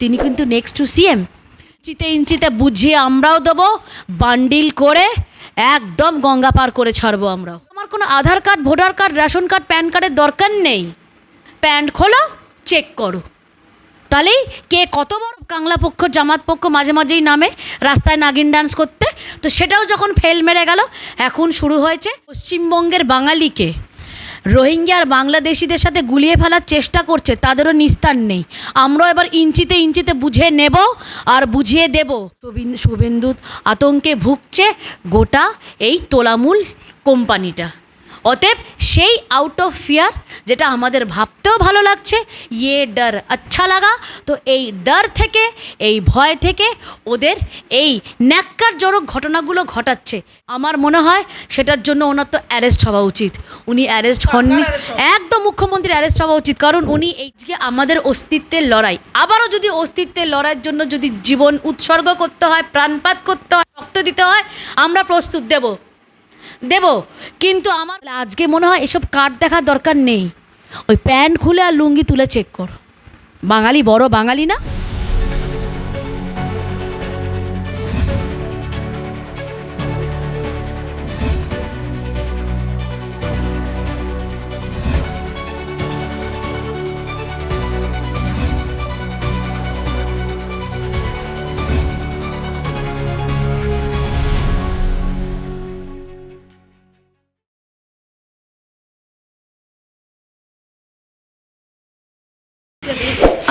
তিনি কিন্তু next to CM ইঞ্চিতে ইঞ্চিতে বুঝিয়ে আমরাও দেবো বান্ডিল করে একদম গঙ্গা পার করে ছাড়বো আমরাও। আমার কোনো Aadhaar card, voter card, ration card, PAN কার্ডের দরকার নেই। প্যান্ট খোলো চেক করো। তাহলেই কে কত বড় কাংলা পক্ষ, জামাত পক্ষ, মাঝে মাঝেই নামে, রাস্তায় নাগিন ডান্স করতে। তো সেটাও যখন ফেল মেরে গেল, এখন শুরু হয়েছে পশ্চিমবঙ্গের বাঙালিকে। রোহিঙ্গা আর বাংলাদেশিদের সাথে গুলিয়ে ফেলার চেষ্টা করছে, তাদেরও নিস্তার নেই। আমরাও এবার ইঞ্চিতে ইঞ্চিতে বুঝে নেব আর বুঝিয়ে দেব। শুভেন্দু আতঙ্কে ভুগছে গোটা এই তোলামূল কোম্পানিটা। অতএব সেই আউট অফ ফিয়ার যেটা আমাদের ভাবতেও ভালো লাগছে ইয়ে ডর আচ্ছা লাগা। তো এই ডর থেকে এই ভয় থেকে ওদের এই ন্যাক্কারজনক ঘটনাগুলো ঘটাচ্ছে। আমার মনে হয় সেটার জন্য ওনার তো অ্যারেস্ট হওয়া উচিত। উনি অ্যারেস্ট হননি। একদম মুখ্যমন্ত্রী অ্যারেস্ট হওয়া উচিত। কারণ উনি এই যে আমাদের অস্তিত্বের লড়াই। আবারও যদি অস্তিত্বের লড়াইয়ের জন্য যদি জীবন উৎসর্গ করতে হয় প্রাণপাত করতে হয় রক্ত দিতে হয় আমরা প্রস্তুত দেবো। দেব। কিন্তু আমার আজকে মনে হয় এসব কার্ড দেখার দরকার নেই। ওই প্যান্ট খুলে আর লুঙ্গি তুলে চেক কর। বাঙালি বড় বাঙালি না?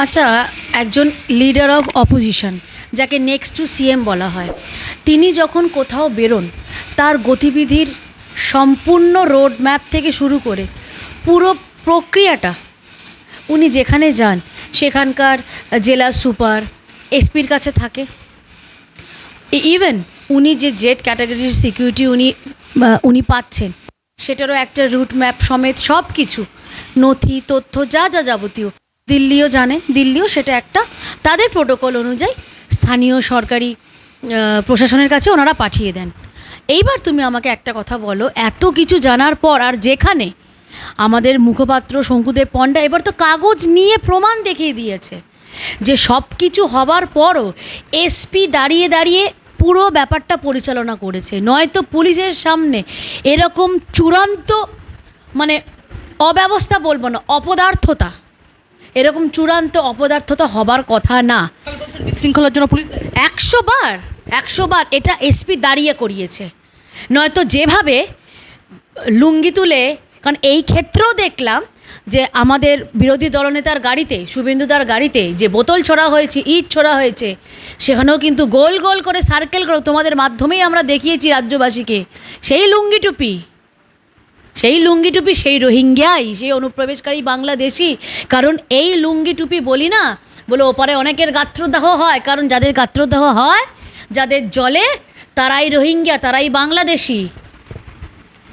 আচ্ছা একজন লিডার অফ অপোজিশন যাকে নেক্সট টু সিএম বলা হয়, তিনি যখন কোথাও বেরোন, তার গতিবিধির সম্পূর্ণ রোড ম্যাপ থেকে শুরু করে পুরো প্রক্রিয়াটা উনি যেখানে যান, সেখানকার জেলা সুপার এসপির কাছে থাকে। ইভেন উনি যে জেড ক্যাটাগরির সিকিউরিটি উনি উনি পাচ্ছেন, সেটারও একটা রুট ম্যাপ সমেত সব কিছু নথি, তথ্য, যা যা যাবতীয় দিল্লিও জানেন দিল্লিও সেটা একটা তাদের প্রোটোকল অনুযায়ী স্থানীয় সরকারি প্রশাসনের কাছে ওনারা পাঠিয়ে দেন। এইবার তুমি আমাকে একটা কথা বলো, এত কিছু জানার পর আর যেখানে আমাদের মুখপাত্র শঙ্কুদেব পণ্ডা এবার তো কাগজ নিয়ে প্রমাণ দেখিয়ে দিয়েছে যে সব কিছু হবার পরও এসপি দাঁড়িয়ে দাঁড়িয়ে পুরো ব্যাপারটা পরিচালনা করেছে। নয়তো পুলিশের সামনে এরকম চূড়ান্ত মানে অব্যবস্থা বলব না, অপদার্থতা এরকম চূড়ান্ত অপদার্থতা হবার কথা না। বিশৃঙ্খলার জন্য পুলিশ একশো বার একশো বার এটা এসপি দাঁড়িয়ে করিয়েছে। নয়তো যেভাবে লুঙ্গি তুলে কারণ এই ক্ষেত্রেও দেখলাম যে আমাদের বিরোধী দলনেতার গাড়িতে শুভেন্দুদার গাড়িতে যে বোতল ছোড়া হয়েছে ইট ছোড়া হয়েছে সেখানেও কিন্তু গোল গোল করে সার্কেল করে তোমাদের মাধ্যমেই আমরা দেখিয়েছি রাজ্যবাসীকে। সেই লুঙ্গি টুপি সেই লুঙ্গি টুপি, সেই রোহিঙ্গিয়াই সেই অনুপ্রবেশকারী বাংলাদেশি। কারণ এই লুঙ্গি টুপি বলি না, বলে ওপারে অনেকের গাত্রদাহ হয়। কারণ যাদের গাত্রদাহ হয়, যাদের জলে, তারাই রোহিঙ্গিয়া তারাই বাংলাদেশি।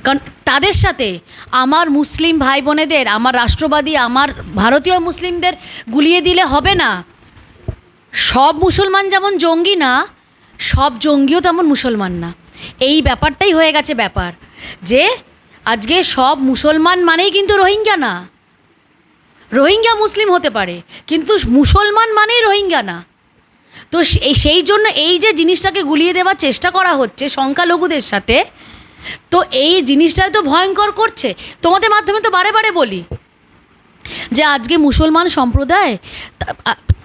কারণ তাদের সাথে আমার মুসলিম ভাই বোনেদের আমার রাষ্ট্রবাদী, আমার ভারতীয় মুসলিমদের গুলিয়ে দিলে হবে না। সব মুসলমান যেমন জঙ্গি না, সব জঙ্গিও তেমন মুসলমান না। এই ব্যাপারটাই হয়ে গেছে ব্যাপার যে আজকে সব মুসলমান মানেই কিন্তু রোহিঙ্গা না। রোহিঙ্গা মুসলিম হতে পারে, কিন্তু মুসলমান মানেই রোহিঙ্গা না। তো সেই জন্য এই যে জিনিসটাকে গুলিয়ে দেওয়ার চেষ্টা করা হচ্ছে সংখ্যালঘুদের সাথে, তো এই জিনিসটাই তো ভয়ঙ্কর করছে। তোমাদের মাধ্যমে তো বারে বারে বলি যে আজকে মুসলমান সম্প্রদায়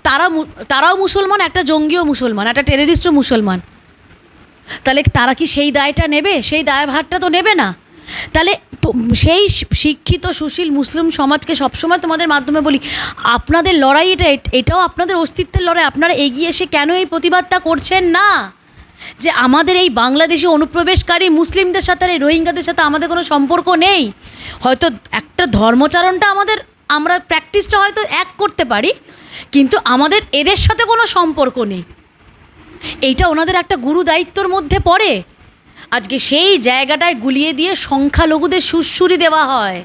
তারা তারাও মুসলমান, একটা জঙ্গিও মুসলমান, একটা টেররিস্টও মুসলমান। তাহলে তারা কি সেই দায়টা নেবে? সেই দায়ভারটা তো নেবে না। তাহলে সেই শিক্ষিত, সুশীল মুসলিম সমাজকে সবসময় তোমাদের মাধ্যমে বলি, আপনাদের লড়াই এটা, এটাও আপনাদের অস্তিত্বের লড়াই। আপনারা এগিয়ে এসে কেন এই প্রতিবাদটা করছেন না? যে আমাদের এই বাংলাদেশি অনুপ্রবেশকারী মুসলিমদের সাথে আর এই রোহিঙ্গাদের সাথে আমাদের কোনো সম্পর্ক নেই? হয়তো একটা ধর্মচারণটা আমাদের, আমরা প্র্যাকটিসটা হয়তো এক করতে পারি, কিন্তু আমাদের এদের সাথে কোনো সম্পর্ক নেই। এইটা ওনাদের একটা গুরু দায়িত্বর মধ্যে পড়ে। আজকে সেই জায়গাটায় গুলিয়ে দিয়ে সংখ্যালঘুদের সুশ্রুরি দেওয়া হয়।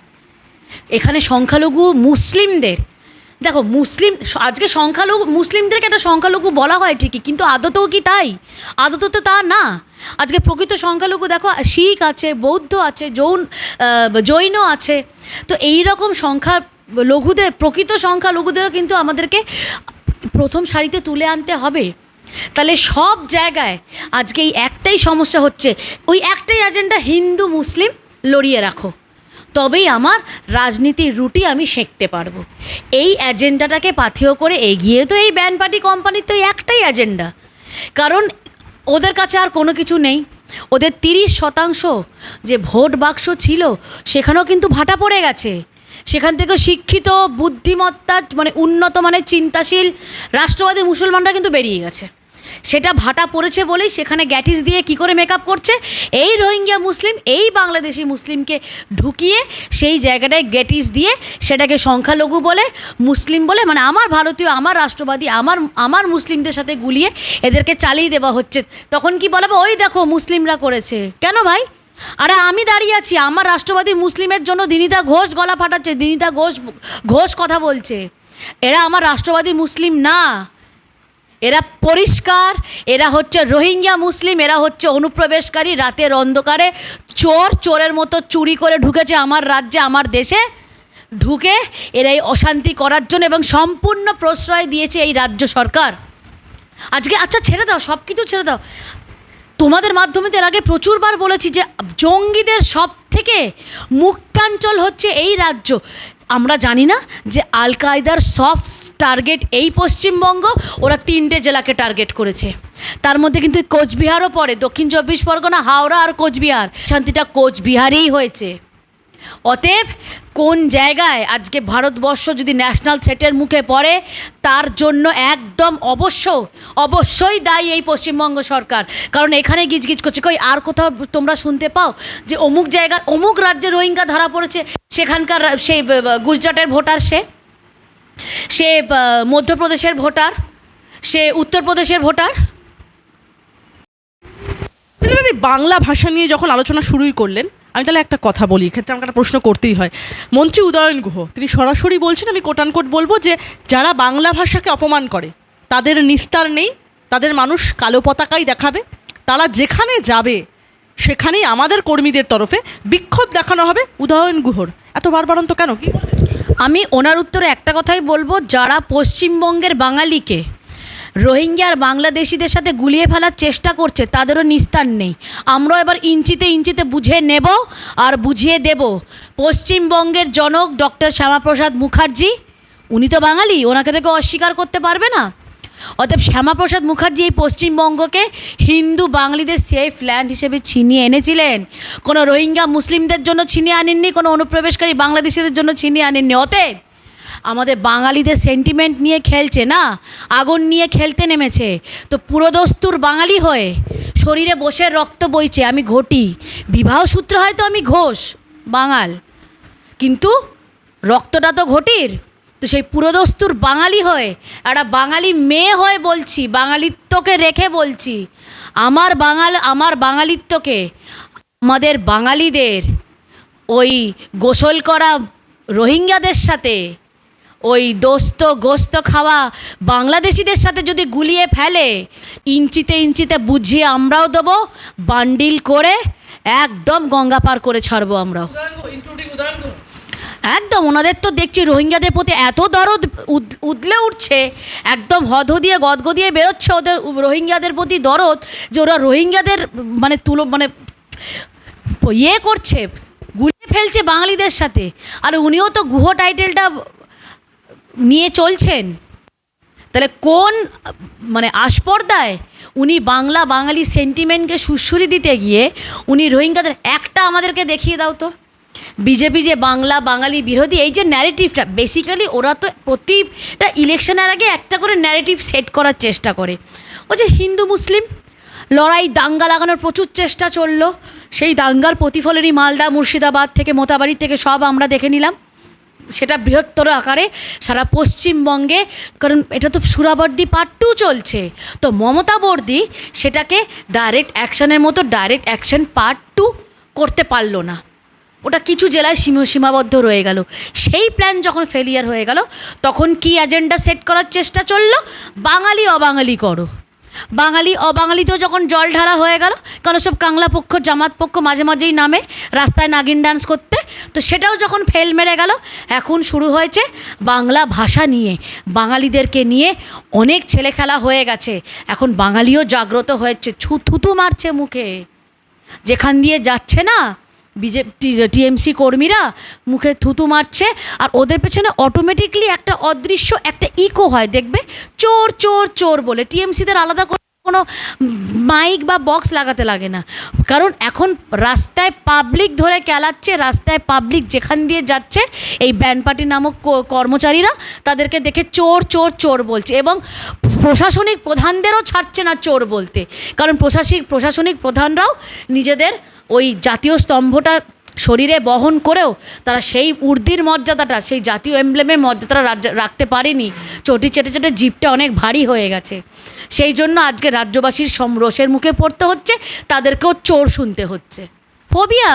এখানে সংখ্যালঘু মুসলিমদের। দেখো, মুসলিম, আজকে সংখ্যালঘু, মুসলিমদেরকে একটা সংখ্যালঘু বলা হয় ঠিকই, কিন্তু আদতেও কি তাই? আদত তো তা না। আজকে প্রকৃত সংখ্যালঘু, দেখো, শিখ আছে, বৌদ্ধ আছে জৈন জৈন আছে। তো এই রকম সংখ্যা লঘুদের প্রকৃত সংখ্যালঘুদেরও কিন্তু আমাদেরকে প্রথম সারিতে তুলে আনতে হবে। তাহলে সব জায়গায় আজকে এই একটাই সমস্যা হচ্ছে, ওই একটাই এজেন্ডা হিন্দু, মুসলিম লড়িয়ে রাখো। তবেই আমার রাজনীতির রুটি আমি সেঁকতে পারব। এই এজেন্ডাটাকে পাথেয় করে এগিয়ে তো এই ব্যান পার্টি কোম্পানির তো একটাই এজেন্ডা কারণ ওদের কাছে আর কোনো কিছু নেই। ওদের তিরিশ শতাংশ যে ভোট বাক্স ছিল, সেখানেও কিন্তু ভাটা পড়ে গেছে। সেখান থেকে শিক্ষিত, বুদ্ধিমত্তা মানে উন্নত মানের চিন্তাশীল রাষ্ট্রবাদী মুসলমানরা কিন্তু বেরিয়ে গেছে। সেটা ভাটা পড়েছে বলেই সেখানে গ্যাটিস দিয়ে কি করে মেকআপ করছে? এই রোহিঙ্গা মুসলিম, এই বাংলাদেশি মুসলিমকে ঢুকিয়ে সেই জায়গাটায় গ্যাটিস দিয়ে সেটাকে সংখ্যালঘু বলে, মুসলিম বলে মানে আমার ভারতীয়, আমার রাষ্ট্রবাদী, আমার আমার মুসলিমদের সাথে গুলিয়ে এদেরকে চালিয়ে দেওয়া হচ্ছে। তখন কি বলাবো ওই দেখো মুসলিমরা করেছে। কেন ভাই? আরে আমি দাঁড়িয়ে আছি, আমার রাষ্ট্রবাদী মুসলিমের জন্য দিনিতা ঘোষ গলা ফাটাচ্ছে, দিনিতা ঘোষ ঘোষ কথা বলছে। এরা আমার রাষ্ট্রবাদী মুসলিম না। এরা পরিষ্কার, এরা হচ্ছে রোহিঙ্গা মুসলিম, এরা হচ্ছে অনুপ্রবেশকারী, রাতের অন্ধকারে চোর, চোরের মতো চুরি করে ঢুকেছে আমার রাজ্যে, আমার দেশে। ঢুকে এরা এই অশান্তি করার জন্য এবং সম্পূর্ণ প্রশ্রয় দিয়েছে এই রাজ্য সরকার। আজকে আচ্ছা ছেড়ে দাও সব কিছু ছেড়ে দাও। তোমাদের মাধ্যমে এর আগে প্রচুরবার বলেছি যে জঙ্গিদের সব থেকে মুক্তাঞ্চল হচ্ছে এই রাজ্য। আমরা জানি না যে আল কায়দার সব টার্গেট এই পশ্চিমবঙ্গ, ওরা তিনটে জেলাকে টার্গেট করেছে। তার মধ্যে কিন্তু কোচবিহারও পড়ে, দক্ষিণ চব্বিশ পরগনা, হাওড়া আর কোচবিহার। শান্তিটা কোচবিহারেই হয়েছে। অতএব কোন জায়গায় আজকে ভারতবর্ষ যদি ন্যাশনাল থ্রেটের মুখে পড়ে, তার জন্য একদম অবশ্য, অবশ্যই দায়ী এই পশ্চিমবঙ্গ সরকার। কারণ এখানে গিজগিজ করছে। কই, আর কোথাও তোমরা শুনতে পাও যে অমুক জায়গা, অমুক রাজ্যে রোহিঙ্গা ধরা পড়েছে, সেখানকার সেই গুজরাটের ভোটার সে সে মধ্যপ্রদেশের ভোটার, সে উত্তরপ্রদেশের ভোটার। বাংলা ভাষা নিয়ে যখন আলোচনা শুরুই করলেন আমি তাহলে একটা কথা বলি এক্ষেত্রে আমাকে একটা প্রশ্ন করতেই হয়। মন্ত্রী উদয়ন গুহ, তিনি সরাসরি বলছেন, আমি কোটানকোট বলব যে, যারা বাংলা ভাষাকে অপমান করে, তাদের নিস্তার নেই, তাদের মানুষ কালো পতাকাই দেখাবে, তারা যেখানে যাবে, সেখানেই আমাদের কর্মীদের তরফে বিক্ষোভ দেখানো হবে উদয়ন গুহর। এত বারবারন্ত কেন? কি আমি ওনার উত্তরে একটা কথাই বলব, যারা পশ্চিমবঙ্গের বাঙালিকে রোহিঙ্গা আর বাংলাদেশিদের সাথে গুলিয়ে ফেলার চেষ্টা করছে, তাদেরও নিস্তার নেই। আমরাও এবার ইঞ্চিতে ইঞ্চিতে বুঝে নেব আর বুঝিয়ে দেব। পশ্চিমবঙ্গের জনক ডক্টর শ্যামাপ্রসাদ মুখার্জি, উনি তো বাঙালি, ওনাকে তো অস্বীকার করতে পারবে না। অতএব শ্যামাপ্রসাদ মুখার্জি এই পশ্চিমবঙ্গকে হিন্দু বাঙালিদের সেফ ল্যান্ড হিসেবে ছিনিয়ে এনেছিলেন। কোনো রোহিঙ্গা মুসলিমদের জন্য ছিনিয়ে আনেননি, কোনো অনুপ্রবেশকারী বাংলাদেশিদের জন্য ছিনিয়ে আনেননি। অতএব আমাদের বাঙালিদের সেন্টিমেন্ট নিয়ে খেলছে না? আগুন নিয়ে খেলতে নেমেছে। তো পুরোদস্তুর বাঙালি হয়ে শরীরে বসে রক্ত বইছে, আমি ঘটি। বিবাহ সূত্র হয়তো আমি ঘোষ, বাঙাল। কিন্তু রক্তটা তো ঘটির। তো সেই পুরোদস্তুর বাঙালি হয়ে, একটা বাঙালি মেয়ে হয়ে বলছি, বাঙালিত্বকে রেখে বলছি, আমার বাঙাল, আমার বাঙালিত্বকে, আমাদের বাঙালিদের ওই গোসল করা রোহিঙ্গাদের সাথে ওই দোস্ত গোস্ত খাওয়া বাংলাদেশিদের সাথে যদি গুলিয়ে ফেলে ইঞ্চিতে ইঞ্চিতে বুঝিয়ে আমরাও দেবো বান্ডিল করে একদম গঙ্গা পার করে ছাড়বো আমরাও। একদম ওনাদের তো দেখছি রোহিঙ্গাদের প্রতি এত দরদ উদ- উদলে উঠছে একদম হদ দিয়ে গদগ দিয়ে বেরোচ্ছে ওদের রোহিঙ্গাদের প্রতি দরদ যে ওরা রোহিঙ্গাদের মানে তুলো মানে ইয়ে করছে গুলিয়ে ফেলছে বাঙালিদের সাথে। আর উনিও তো গুহ টাইটেলটা নিয়ে চলছেন? তাহলে কোন মানে আস্পর্দায় উনি বাংলা বাঙালি সেন্টিমেন্টকে সুশ্রুতি দিতে গিয়ে উনি রোহিঙ্গাদের একটা আমাদেরকে দেখিয়ে দাও তো। বিজেপি যে বাংলা বাঙালি বিরোধী, এই যে ন্যারেটিভটা বেসিক্যালি ওরা তো প্রতিটা ইলেকশনের আগে একটা করে ন্যারেটিভ সেট করার চেষ্টা করে। ও যে হিন্দু মুসলিম, লড়াই দাঙ্গা লাগানোর প্রচুর চেষ্টা চলল, সেই দাঙ্গার প্রতিফলনই মালদা মুর্শিদাবাদ থেকে মোতাবাড়ি থেকে সব আমরা দেখে নিলাম। সেটা বৃহত্তর আকারে সারা পশ্চিমবঙ্গে, কারণ এটা তো সুরাবর্দি পার্ট টু চলছে। তো মমতা বর্দি সেটাকে ডাইরেক্ট অ্যাকশনের মতো ডাইরেক্ট অ্যাকশন পার্ট টু করতে পারল না। ওটা কিছু জেলায় সীম, সীমাবদ্ধ রয়ে গেল। সেই প্ল্যান যখন ফেলিয়ার হয়ে গেল, তখন কি এজেন্ডা সেট করার চেষ্টা চলল? বাঙালি, অবাঙালি করো। বাঙালি, অবাঙালিতেও যখন জল ঢালা হয়ে গেল কারণ সব কাংলা পক্ষ, জামাত পক্ষ মাঝে মাঝেই নামে রাস্তায় নাগিন ডান্স করতে? তো সেটাও যখন ফেল মেরে গেল, এখন শুরু হয়েছে বাংলা ভাষা নিয়ে। বাঙালিদেরকে নিয়ে অনেক ছেলে খেলা হয়ে গেছে। এখন বাঙালিও জাগ্রত হয়েছে ছু থুতু মারছে মুখে। যেখান দিয়ে যাচ্ছে না বিজেপি টিএমসি কর্মীরা মুখে থুতু মারছে আর ওদের পেছনে অটোমেটিকলি একটা অদৃশ্য, একটা ইকো হয়, দেখবে? চোর চোর চোর বলে। টিএমসিদের আলাদা করে কোনো মাইক বা বক্স লাগাতে লাগে না। কারণ এখন রাস্তায় পাবলিক ধরে কেলাচ্ছে, রাস্তায় পাবলিক যেখান দিয়ে যাচ্ছে, এই ব্যান্ড পার্টি নামক কর্মচারীরা তাদেরকে দেখে চোর চোর চোর বলছে এবং প্রশাসনিক প্রধানদেরও ছাড়ছে না চোর বলতে। কারণ প্রশাসনিক প্রশাসনিক প্রধানরাও নিজেদের ওই জাতীয় স্তম্ভটা শরীরে বহন করেও তারা সেই উর্দির মর্যাদাটা, সেই জাতীয় এমব্লেমের মর্যাদাটা রাখতে পারেনি। চটি চেটে চেটে জিপটা অনেক ভারী হয়ে গেছে। সেই জন্য আজকে রাজ্যবাসীর সম রোষের মুখে পড়তে হচ্ছে, তাদেরকেও চোর শুনতে হচ্ছে। ফোবিয়া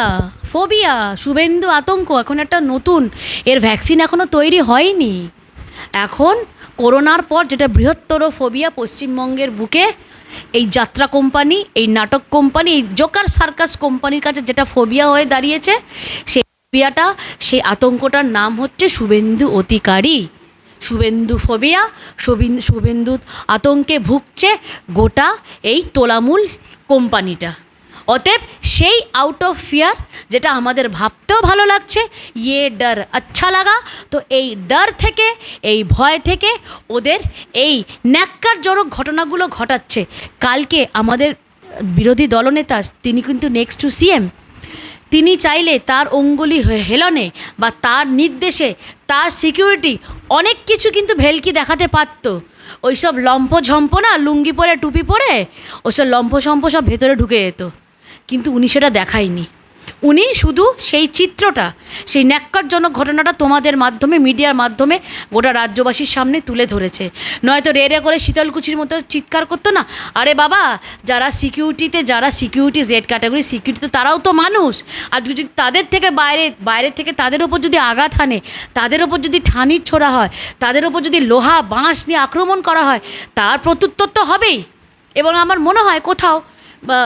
ফোবিয়া, শুভেন্দু আতঙ্ক, এখন একটা নতুন, এর ভ্যাকসিন এখনও তৈরি হয়নি। এখন করোনার পর যেটা বৃহত্তর ফোবিয়া পশ্চিমবঙ্গের বুকে এই যাত্রা কোম্পানি, এই নাটক কোম্পানি, এই জোকার সার্কাস কোম্পানির কাছে যেটা ফোবিয়া হয়ে দাঁড়িয়েছে, সেই ফোবিয়াটা, সেই আতঙ্কটার নাম হচ্ছে শুভেন্দু অতিকারী শুভেন্দু ফোবিয়া শুভেন্দু আতঙ্কে ভুগছে গোটা এই তোলামূল কোম্পানিটা। অতএব সেই আউট অফ ফিয়ার যেটা আমাদের ভাবতেও ভালো লাগছে ইয়ে ডর আচ্ছা লাগা। তো এই ডর থেকে, এই ভয় থেকে ওদের এই ন্যাক্কারজনক ঘটনাগুলো ঘটাচ্ছে। কালকে আমাদের বিরোধী দলনেতা, তিনি কিন্তু নেক্সট টু সিএম তিনি চাইলে তার অঙ্গুলি হেলনে বা তার নির্দেশে তার সিকিউরিটি অনেক কিছু কিন্তু ভেলকি দেখাতে পারত। ওইসব লম্ফ ঝম্প না লুঙ্গি পরে, টুপি পরে, ওইসব লম্ফ সম্প সব ভেতরে ঢুকে যেত। কিন্তু উনি সেটা দেখায়নি। উনি শুধু সেই চিত্রটা, সেই ন্যাক্কারজনক ঘটনাটা তোমাদের মাধ্যমে, মিডিয়ার মাধ্যমে গোটা রাজ্যবাসীর সামনে তুলে ধরেছে। নয়তো রে রে করে শীতলকুচির মতো চিৎকার করতো না? আরে বাবা, যারা সিকিউরিটিতে, যারা সিকিউরিটি জেড ক্যাটাগরি, সিকিউরিটিতে তারাও তো মানুষ। আর যদি তাদের থেকে বাইরে বাইরে থেকে তাদের ওপর যদি আঘাত হানে, তাদের ওপর যদি ঠানির ছোড়া হয়, তাদের ওপর যদি লোহা, বাঁশ নিয়ে আক্রমণ করা হয়, তার প্রত্যুত্তর তো হবেই। এবং আমার মনে হয় কোথাও বা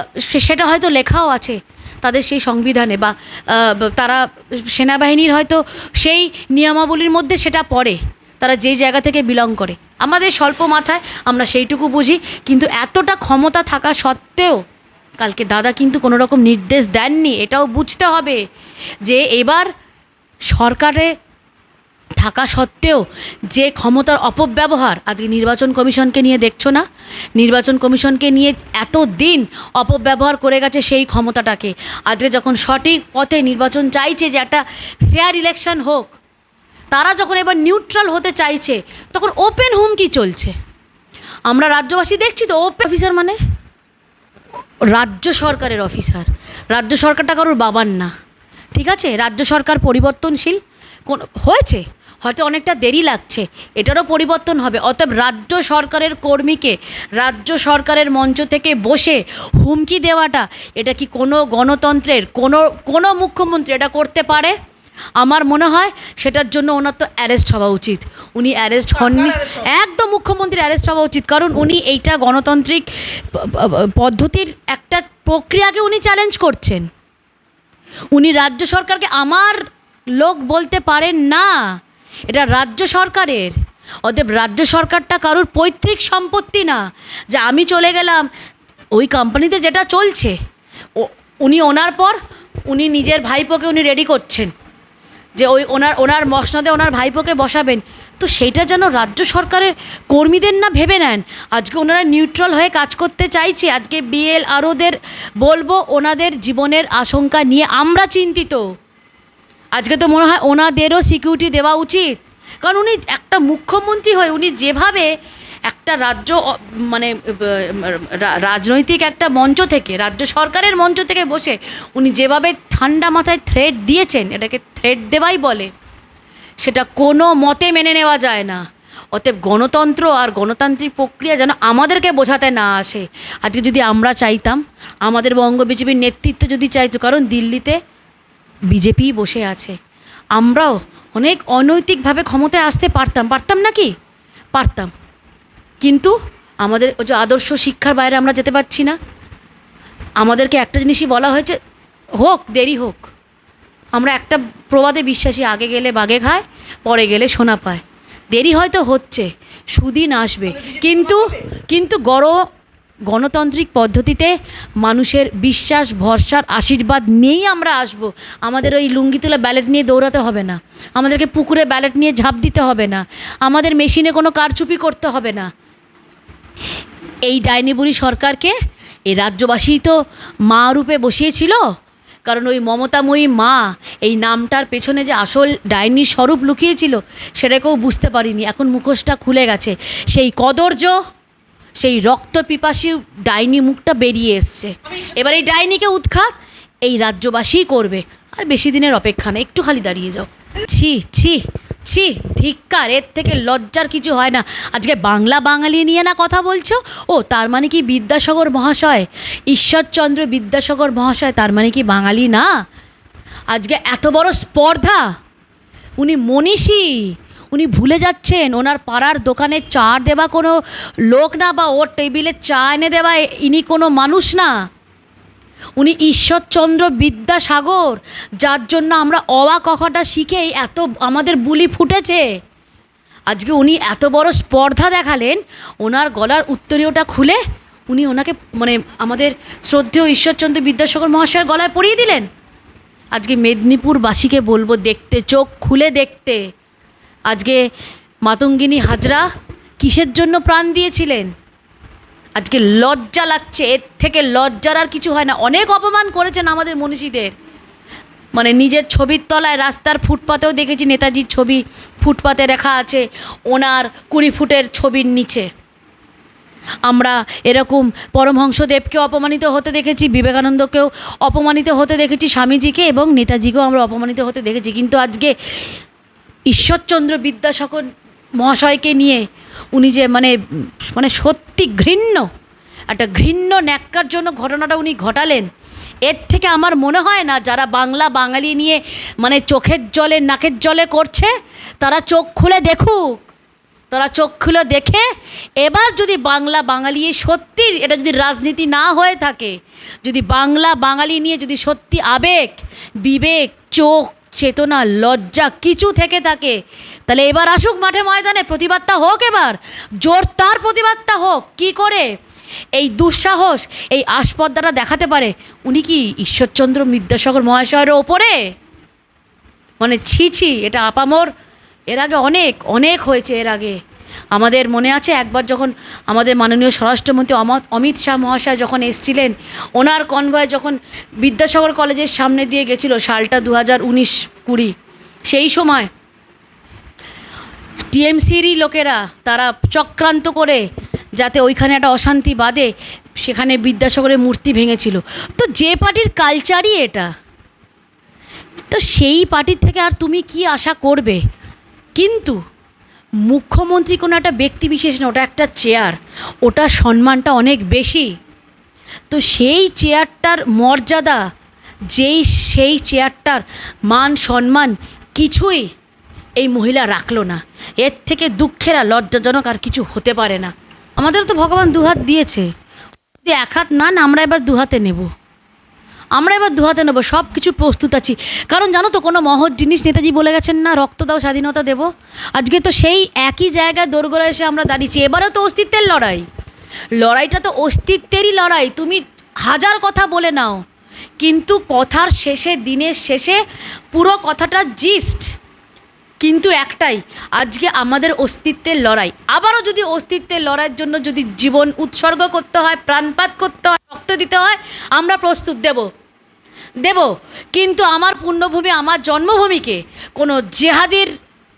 সেটা হয়তো লেখাও আছে তাদের সেই সংবিধানে বা তারা সেনাবাহিনীর হয়তো সেই নিয়মাবলীর মধ্যে সেটা পড়ে। তারা যেই জায়গা থেকে বিলং করে। আমাদের স্বল্প মাথায় আমরা সেইটুকু বুঝি, কিন্তু এতটা ক্ষমতা থাকা সত্ত্বেও কালকে দাদা কিন্তু কোনো রকম নির্দেশ দেননি। এটাও বুঝতে হবে যে এবার সরকারে থাকা সত্ত্বেও যে ক্ষমতার অপব্যবহার আজকে নির্বাচন কমিশনকে নিয়ে দেখছ না? নির্বাচন কমিশনকে নিয়ে এত দিন অপব্যবহার করে গেছে সেই ক্ষমতাটাকে। আজকে যখন সঠিক পথে নির্বাচন চাইছে যে একটা ফেয়ার ইলেকশন হোক, তারা যখন এবার নিউট্রাল হতে চাইছে, তখন ওপেন হুমকি চলছে? আমরা রাজ্যবাসী দেখছি তো ওপেন অফিসার মানে? রাজ্য সরকারের অফিসার রাজ্য সরকারটা কারোর বাবার না। ঠিক আছে? রাজ্য সরকার পরিবর্তনশীল। কোন হয়েছে? হয়তো অনেকটা দেরি লাগছে। এটারও পরিবর্তন হবে। অতএব রাজ্য সরকারের কর্মীকে রাজ্য সরকারের মঞ্চ থেকে বসে হুমকি দেওয়াটা এটা কি কোনো গণতন্ত্রের কোনো কোনো মুখ্যমন্ত্রী এটা করতে পারে? আমার মনে হয় সেটার জন্য ওনার তো অ্যারেস্ট হওয়া উচিত। উনি অ্যারেস্ট হননি। একদম মুখ্যমন্ত্রী অ্যারেস্ট হওয়া উচিত। কারণ উনি এইটা গণতান্ত্রিক পদ্ধতির একটা প্রক্রিয়াকে উনি চ্যালেঞ্জ করছেন। উনি রাজ্য সরকারকে আমার লোক বলতে পারেন না। এটা রাজ্য সরকারের। অতএব রাজ্য সরকারটা কারোর পৈতৃক সম্পত্তি না। যে আমি চলে গেলাম, ওই কোম্পানিতে যেটা চলছে, ও, উনি ওনার পর উনি নিজের ভাইপোকে উনি রেডি করছেন। যে ওই ওনার ওনার মসনদে ওনার ভাইপোকে বসাবেন। তো সেইটা যেন রাজ্য সরকারের কর্মীদের না ভেবে নেন। আজকে ওনারা নিউট্রাল হয়ে কাজ করতে চাইছে। আজকে বিএল আরোদের বলব, ওনাদের জীবনের আশঙ্কা নিয়ে আমরা চিন্তিত। আজকে তো মনে হয় ওনাদেরও সিকিউরিটি দেওয়া উচিত। কারণ উনি একটা মুখ্যমন্ত্রী হয়ে উনি যেভাবে একটা রাজ্য মানে রাজনৈতিক একটা মঞ্চ থেকে, রাজ্য সরকারের মঞ্চ থেকে বসে উনি যেভাবে ঠান্ডা মাথায় থ্রেড দিয়েছেন, এটাকে থ্রেড দেওয়াই বলে, সেটা কোনো মতে মেনে নেওয়া যায় না। অতএব গণতন্ত্র আর গণতান্ত্রিক প্রক্রিয়া যেন আমাদেরকে বোঝাতে না আসে। আজকে যদি আমরা চাইতাম, আমাদের বঙ্গ বিজেপির নেতৃত্ব যদি চাইতো, কারণ দিল্লিতে বিজেপি বসে আছে। আমরাও অনেক অনৈতিকভাবে ক্ষমতায় আসতে পারতাম। পারতাম নাকি পারতাম। কিন্তু আমাদের ওই যে আদর্শ শিক্ষার বাইরে আমরা যেতে পারছি না। আমাদেরকে একটা জিনিসই বলা হয়েছে, হোক, দেরি হোক। আমরা একটা প্রবাদে বিশ্বাসী, আগে গেলে বাগে খায়, পরে গেলে সোনা পায়। দেরি হয়তো হচ্ছে, সুদিন আসবে। কিন্তু কিন্তু গড় গণতান্ত্রিক পদ্ধতিতে মানুষের বিশ্বাস, ভরসার আশীর্বাদ নিয়েই আমরা আসব। আমাদের ওই লুঙ্গি তোলা ব্যালেট নিয়ে দৌড়াতে হবে না। আমাদেরকে পুকুরে ব্যালেট নিয়ে ঝাঁপ দিতে হবে না। আমাদের মেশিনে কোনো কারচুপি করতে হবে না। এই ডাইনিবুড়ি সরকারকে এই রাজ্যবাসী তো মা রূপে বসিয়েছিল। কারণ ওই মমতাময়ী মা এই নামটার পেছনে যে আসল ডাইনি স্বরূপ লুকিয়েছিল, সেটাকেও বুঝতে পারিনি। এখন মুখোশটা খুলে গেছে। সেই কদর্য সেই রক্ত পিপাসী ডাইনি মুখটা বেরিয়ে এসছে। এবার এই ডাইনিকে উৎখাত এই রাজ্যবাসীই করবে। আর বেশি দিনের অপেক্ষা নেই, একটু খালি দাঁড়িয়ে যাও। ছি ছি ছি, ধিক্কার, এর থেকে লজ্জার কিছু হয় না। আজকে বাংলা বাঙালি নিয়ে না কথা বলছো? ও, তার মানে কি বিদ্যাসাগর মহাশয়? ঈশ্বরচন্দ্র বিদ্যাসাগর মহাশয়, তার মানে কি বাঙালি না? আজকে এত বড় স্পর্ধা? উনি মনীষী। উনি ভুলে যাচ্ছেন, ওনার পাড়ার দোকানে চা দেওয়া কোনো লোক না বা ওর টেবিলে চা এনে দেওয়া ইনি কোনো মানুষ না। উনি ঈশ্বরচন্দ্র বিদ্যাসাগর, যার জন্য আমরা অওয়া কখাটা শিখেই এত আমাদের বুলি ফুটেছে। আজকে উনি এত বড় স্পর্ধা দেখালেন, ওনার গলার উত্তরীয়টা খুলে উনি ওনাকে মানে আমাদের শ্রদ্ধেয় ঈশ্বরচন্দ্র বিদ্যাসাগর মহাশয়ের গলায় পরিয়ে দিলেন। আজকে মেদিনীপুরবাসীকে বলব দেখতে, চোখ খুলে দেখতে। আজকে মাতঙ্গিনী হাজরা কিসের জন্য প্রাণ দিয়েছিলেন? আজকে লজ্জা লাগছে, এর থেকে লজ্জার আর কিছু হয় না। অনেক অপমান করেছেন আমাদের মনীষীদের। মানে নিজের ছবির তলায় রাস্তার ফুটপাতেও দেখেছি নেতাজির ছবি ফুটপাতে রেখা আছে, ওনার কুড়ি ফুটের ছবির নিচে। আমরা এরকম পরমহংসদেবকেও অপমানিত হতে দেখেছি, বিবেকানন্দকেও অপমানিত হতে দেখেছি, স্বামীজিকে এবং নেতাজিকেও আমরা অপমানিত হতে দেখেছি। কিন্তু আজকে ঈশ্বরচন্দ্র বিদ্যাসাগর মহাশয়কে নিয়ে উনি যে মানে মানে সত্যি ঘৃণ্য, একটা ঘৃণ্য ন্যাক্কার জন্য ঘটনাটা উনি ঘটালেন। এর থেকে আমার মনে হয় না যারা বাংলা বাঙালি নিয়ে মানে চোখের জলে, নাকের জলে করছে, তারা চোখ খুলে দেখুক। তারা চোখ খুলে দেখে এবার যদি বাংলা বাঙালি সত্যি এটা যদি রাজনীতি না হয়ে থাকে, যদি বাংলা বাঙালি নিয়ে যদি সত্যি আবেগ, বিবেক, চোখ চেতনা, লজ্জা কিছু থেকে থাকে। তাহলে এবার আসুক মাঠে ময়দানে, প্রতিবাদটা হোক এবার। জোর তার প্রতিবাদটা হোক। কি করে? এই দুঃসাহস, এই আসপদ্দাটা দেখাতে পারে। উনি কি ঈশ্বরচন্দ্র বিদ্যাসাগর মহাশয়ের ওপরে? মানে ছি ছি, এটা আপামর। এর আগে অনেক অনেক হয়েছে এর আগে। আমাদের মনে আছে একবার যখন আমাদের মাননীয় স্বরাষ্ট্রমন্ত্রী অমত শাহ মহাশয় যখন এসছিলেন, ওনার কনভয় যখন বিদ্যাসাগর কলেজের সামনে দিয়ে গেছিল সালটা দু হাজার উনিশ কুড়ি, সেই সময় টিএমসিরই লোকেরা তারা চক্রান্ত করে যাতে ওইখানে একটা অশান্তি বাদে সেখানে বিদ্যাসাগরের মূর্তি ভেঙেছিল। তো যে পার্টির কালচারই এটা, তো সেই পার্টির থেকে আর তুমি কি আশা করবে? কিন্তু মুখ্যমন্ত্রী কোনো একটা ব্যক্তি বিশেষ না, ওটা একটা চেয়ার ওটার সম্মানটা অনেক বেশি। তো সেই চেয়ারটার মর্যাদা, যেই, সেই চেয়ারটার মান, সম্মান কিছুই এই মহিলা রাখল না। এর থেকে দুঃখের আর লজ্জাজনক আর কিছু হতে পারে না। আমাদের তো ভগবান দুহাত দিয়েছে। এক হাত না আমরা এবার দুহাতে নেব। আমরা এবার দুহাতে নেব সব কিছু প্রস্তুত আছি। কারণ জানো তো, কোনো মহৎ জিনিস নেতাজি বলে গেছেন না, রক্ত দাও, স্বাধীনতা দেব। আজকে তো সেই একই জায়গায় দোরগোড়া এসে আমরা দাঁড়িয়েছি, এবারেও তো অস্তিত্বের লড়াই। লড়াইটা তো অস্তিত্বেরই লড়াই, তুমি হাজার কথা বলে নাও। কিন্তু কথার শেষে, দিনের শেষে পুরো কথাটা জিস্ট। কিন্তু একটাই, আজকে আমাদের অস্তিত্বের লড়াই। আবারও যদি অস্তিত্বের লড়াইয়ের জন্য যদি জীবন উৎসর্গ করতে হয়, প্রাণপাত করতে হয়, রক্ত দিতে হয়, আমরা প্রস্তুত দেব। দেব, কিন্তু আমার পুণ্যভূমি আমার জন্মভূমিকে কোনো জেহাদির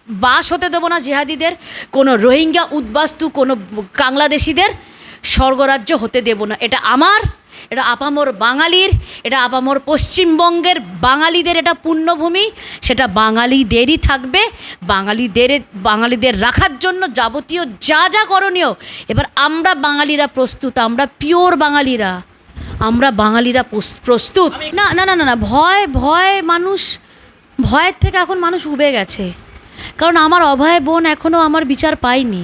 বাস হতে দেবো না, জেহাদিদের, কোনো রোহিঙ্গা উদ্বাস্তু, কোনো বাংলাদেশিদের স্বর্গরাজ্য হতে দেব না। এটা আমার এটা আপামর বাঙালির, এটা আপামর পশ্চিমবঙ্গের বাঙালিদের এটা পুণ্যভূমি সেটা বাঙালিদেরই থাকবে, বাঙালিদের বাঙালিদের রাখার জন্য যাবতীয় যা যা করণীয়। এবার আমরা বাঙালিরা প্রস্তুত, আমরা পিওর বাঙালিরা, আমরা বাঙালিরা প্রস্তুত। না না না না ভয় ভয় মানুষ, ভয়ের থেকে এখন মানুষ উবে গেছে। কারণ আমার অভয় বোন এখনও আমার বিচার পায়নি।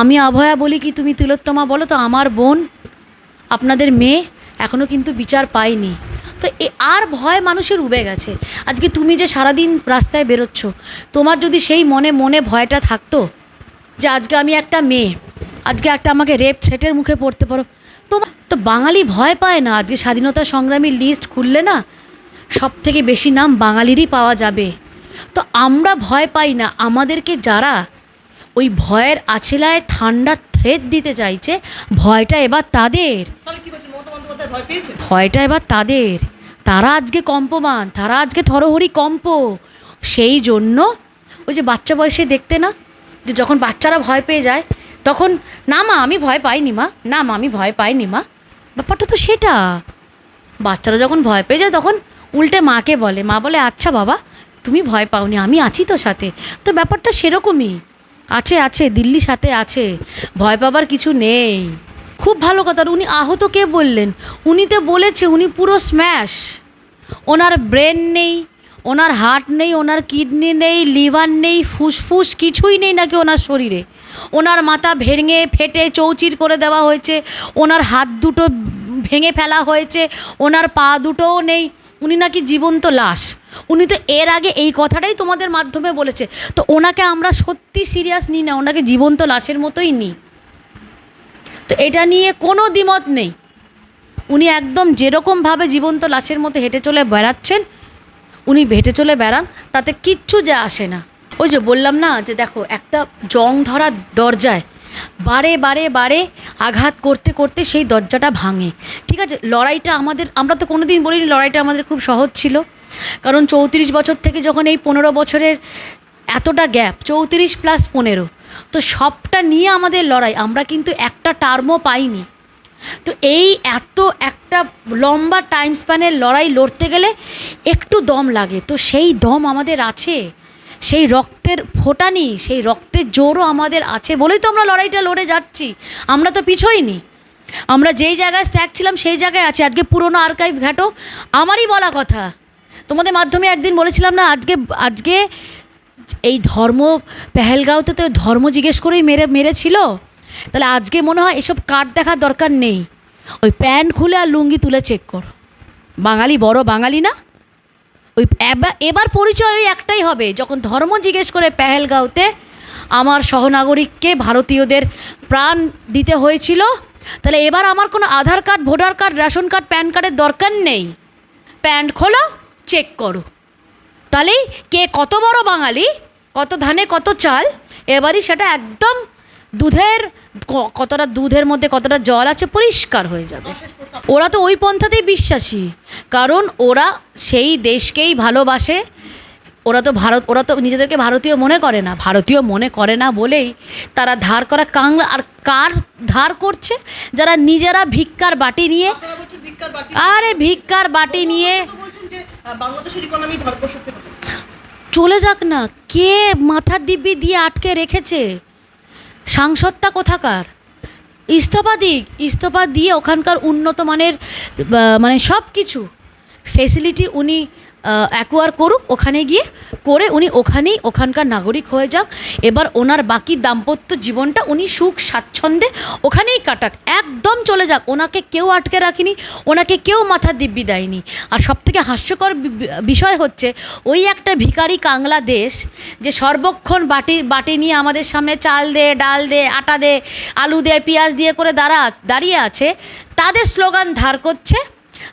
আমি অভয়া বলি কি তুমি তিলোত্তমা বলো তো, আমার বোন আপনাদের মেয়ে এখনও কিন্তু বিচার পায়নি। তো এ আর ভয় মানুষের উবে গেছে। আজকে তুমি যে সারাদিন রাস্তায় বেরোচ্ছ, তোমার যদি সেই মনে মনে ভয়টা থাকতো যে আজকে আমি একটা মেয়ে, আজকে একটা আমাকে রেপ থ্রেটের মুখে পড়তে পারো, তোমার তো বাঙালি ভয় পায় না। আজকে স্বাধীনতা সংগ্রামীর লিস্ট খুললে না সব থেকে বেশি নাম বাঙালিরই পাওয়া যাবে। তো আমরা ভয় পাই না। আমাদেরকে যারা ওই ভয়ের আছেলায় ঠান্ডা থ্রেট দিতে চাইছে। ভয়টা এবার তাদের। ভয়টা এবার তাদের। তারা আজকে কম্পমান তারা আজকে থরহরি কম্প। সেই জন্য ওই যে বাচ্চা বয়সে দেখতে না যে যখন বাচ্চারা ভয় পেয়ে যায় তখন না মা আমি ভয় পাইনি মা না মা আমি ভয় পাইনি মা। ব্যাপারটা তো সেটা। বাচ্চারা যখন ভয় পেয়ে যায় তখন উল্টে মাকে বলে মা বলে আচ্ছা বাবা তুমি ভয় পাওনি আমি আছি তো সাথে। তো ব্যাপারটা সেরকমই। আছে আছে, দিল্লি সাথে আছে। ভয় পাবার কিছু নেই। খুব ভালো কথা, উনি আহত কে বললেন? উনি তো বলেছে, উনি পুরো স্ম্যাশ ওনার ব্রেন নেই, ওনার হার্ট নেই, ওনার কিডনি নেই লিভার নেই, ফুসফুস কিছুই নেই নাকি ওনার শরীরে। ওনার মাথা ভেঙে ফেটে চৌচির করে দেওয়া হয়েছে, ওনার হাত দুটো ভেঙে ফেলা হয়েছে, ওনার পা দুটোও নেই। উনি নাকি জীবন্ত লাশ। উনি তো এর আগে এই কথাটাই তোমাদের মাধ্যমে বলেছে। তো ওনাকে আমরা সত্যি সিরিয়াস নিই না, ওনাকে জীবন্ত লাশের মতোই নিই। তো এটা নিয়ে কোনো দ্বিমত নেই। উনি একদম যেরকমভাবে জীবন্ত লাশের মতো হেঁটে চলে বেড়াচ্ছেন, উনি হেঁটে চলে বেড়ান, তাতে কিচ্ছু যা আসে না। ওই যে বললাম না যে দেখো, একটা জং ধরা দরজায় বারে বারে বারে আঘাত করতে করতে সেই দরজাটা ভাঙে। ঠিক আছে, লড়াইটা আমাদের, আমরা তো কোনো দিন বলিনি লড়াইটা আমাদের খুব সহজ ছিল। কারণ চৌত্রিশ বছর থেকে যখন এই পনেরো বছরের এতটা গ্যাপ, চৌত্রিশ প্লাস পনেরো, তো সবটা নিয়ে আমাদের লড়াই, আমরা কিন্তু একটা টার্মও পাইনি। তো এই এত একটা লম্বা টাইম স্প্যানের লড়াই লড়তে গেলে একটু দম লাগে। তো সেই দম আমাদের আছে। সেই রক্তের ফোটানি, সেই রক্তের জোরও আমাদের আছে বলেই তো আমরা লড়াইটা লড়ে যাচ্ছি। আমরা তো পিছোইনি। আমরা যেই জায়গায় স্ট্যাক ছিলাম সেই জায়গায় আছে। আজকে পুরনো আর্কাইভ ঘাটো, আমারই বলা কথা। তোমাদের মাধ্যমে একদিন বলেছিলাম না, আজকে আজকে এই ধর্ম, পেহেলগাঁওতে তো ধর্ম জিজ্ঞেস করেই মেরে, মেরেছিল। তাহলে আজকে মনে হয় এসব কার্ড দেখার দরকার নেই। ওই প্যান্ট খুলে আর লুঙ্গি তুলে চেক কর। বাঙালি বড় বাঙালি না? ওই এবার পরিচয় ওই একটাই হবে। যখন ধর্ম জিজ্ঞেস করে পেহেলগাঁওতে আমার সহনাগরিককে ভারতীয়দের প্রাণ দিতে হয়েছিল, তাহলে এবার আমার কোনো Aadhaar card, voter card, ration card, PAN কার্ডের দরকার নেই। প্যান্ট খোলো, চেক করো। তাহলেই কে কত বড় বাঙালি, কত ধানে কত চাল, এবারই সেটা একদম দুধের কতটা দুধের মধ্যে কতটা জল আছে পরিষ্কার হয়ে যাবে। ওরা তো ওই পন্থাতেই বিশ্বাসী। কারণ ওরা সেই দেশকেই ভালোবাসে। ওরা তো ভারত ওরা তো নিজেদেরকে ভারতীয় মনে করে না। ভারতীয় মনে করে না বলেই তারা ধার করা কাংলা আর কার ধার করছে? যারা নিজেরা ভিক্ষার বাটি নিয়ে আরে ভিক্ষার বাটি নিয়ে। চলে যাক না। কে মাথার দিব্যি দিয়ে আটকে রেখেছে? সাংসদটা কোথাকার? ইস্তফা দিক ইস্তফা দিয়ে ওখানকার উন্নত মানের মানে সব কিছু ফেসিলিটি উনি অ্যাকোয়ার করুক, ওখানে গিয়ে করে উনি ওখানেই ওখানকার নাগরিক হয়ে যাক। এবার ওনার বাকি দাম্পত্য জীবনটা উনি সুখ, স্বাচ্ছন্দ্যে ওখানেই কাটাক, একদম চলে যাক। ওনাকে কেউ আটকে রাখিনি, ওনাকে কেউ মাথার দিব্যি দেয়নি। আর সবথেকে হাস্যকর বিষয় হচ্ছে, ওই একটা ভিখারি কাংলা দেশ যে সর্বক্ষণ বাটি বাটি নিয়ে আমাদের সামনে চাল দে, ডাল দে, আটা দে, আলু দে, পেঁয়াজ দিয়ে করে দাঁড়া, দাঁড়িয়ে আছে, তাদের স্লোগান ধার করছে,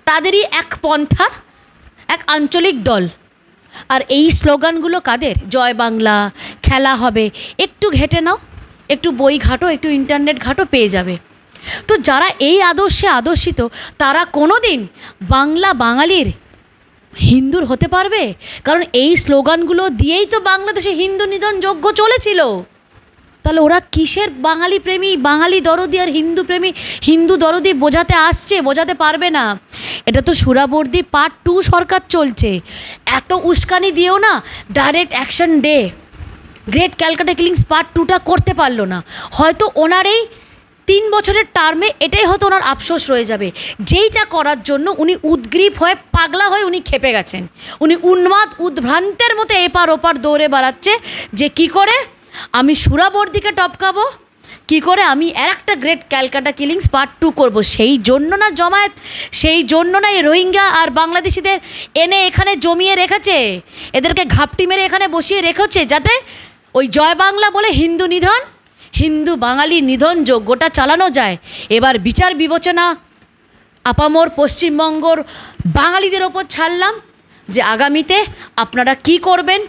তাদেরই এক পন্থার এক আঞ্চলিক দল। আর এই স্লোগানগুলো কাদের? জয় বাংলা, খেলা হবে। একটু ঘেটে নাও, একটু বই ঘাটো, একটু ইন্টারনেট ঘাটো, পেয়ে যাবে। তো যারা এই আদর্শে আদর্শিত, তারা কোনো দিন বাংলা বাঙালির হিন্দুর হতে পারবে? কারণ এই স্লোগানগুলো দিয়েই তো বাংলাদেশে হিন্দু নিধন যজ্ঞ চলেছিল। তাহলে ওরা কিসের বাঙালি প্রেমী? বাঙালি দরদি আর হিন্দু প্রেমী? হিন্দু দরদি বোঝাতে আসছে, বোঝাতে পারবে না। এটা তো সুরাবর্দি পার্ট টু সরকার চলছে। এত উস্কানি দিয়েও না direct action day great Calcutta killings part টুটা করতে পারল না। হয়তো ওনার এই তিন বছরের টার্মে এটাই হয়তো ওনার আফসোস রয়ে যাবে। যেইটা করার জন্য উনি উদ্গ্রীব হয়ে, পাগলা হয়ে উনি খেপে গেছেন। উনি উন্মাদ, উদ্ভ্রান্তের মতো এপার ওপার দৌড়ে বেড়াচ্ছে যে কি করে? আমি সুরাবর্দিকে টপকাবো? কি করে আমি আর একটা great Calcutta killings part two করব? সেই জন্য না জমায়েত? সেই জন্য না এই রোহিঙ্গা আর বাংলাদেশিদের এনে এখানে জমিয়ে রেখেছে? এদেরকে ঘাপটি মেরে এখানে বসিয়ে রেখেছে যাতে ওই জয় বাংলা বলে হিন্দু নিধন, হিন্দু বাঙালি নিধন যোগ্যটা চালানো যায়। এবার বিচার বিবেচনা আপামর পশ্চিমবঙ্গর বাঙালিদের ওপর ছাড়লাম যে আগামীতে আপনারা কি করবেন?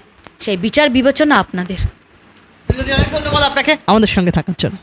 সেই বিচার বিবেচনা আপনাদের। ধন্যবাদ আপনাকে। আমাদের সঙ্গে থাকার জন্য।